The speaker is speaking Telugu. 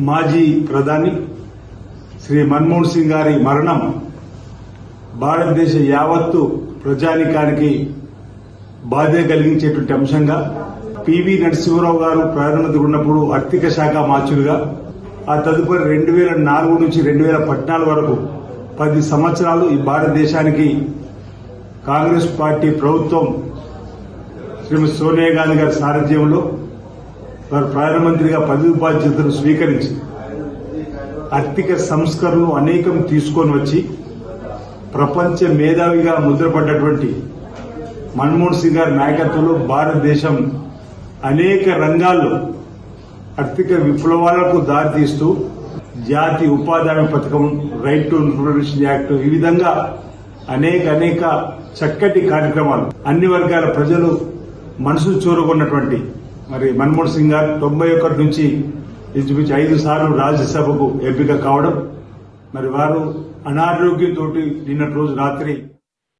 మాజీ ప్రధాని శ్రీ మన్మోహన్ సింగ్ గారి మరణం భారతదేశ యావత్తు ప్రజానికానికి బాధ్యత కలిగించేటువంటి అంశంగా పివి నరసింహరావు గారు ప్రాధాన్యత ఉన్నప్పుడు ఆర్థిక శాఖ మాచులుగా ఆ తదుపరి రెండు వేల నాలుగు నుంచి రెండు వేల పద్నాలుగు వరకు పది సంవత్సరాలు ఈ భారతదేశానికి కాంగ్రెస్ పార్టీ ప్రభుత్వం శ్రీమతి సోనియా గాంధీ గారి సారథ్యంలో వారు ప్రధానమంత్రిగా పదవి బాధ్యతను స్వీకరించి ఆర్థిక సంస్కరణలు అనేకం తీసుకొని వచ్చి ప్రపంచ మేధావిగా ముద్రపడ్డటువంటి మన్మోహన్ సింగ్ గారి నాయకత్వంలో భారతదేశం అనేక రంగాల్లో ఆర్థిక విప్లవాలకు దారితీస్తూ జాతి ఉపాధి హామీ పథకం రైట్ టు ఇన్ఫర్మేషన్ యాక్ట్ ఈ విధంగా అనేక అనేక చక్కటి కార్యక్రమాలు అన్ని వర్గాల ప్రజలు మనసు చూరుకున్నటువంటి మరి మన్మోహన్ సింగ్ గారు తొంభై ఒకటి నుంచి ఇంచుమించు ఐదు సార్లు రాజ్యసభకు ఎంపిక కావడం మరి వారు అనారోగ్యంతో నిన్నటి రోజు రాత్రి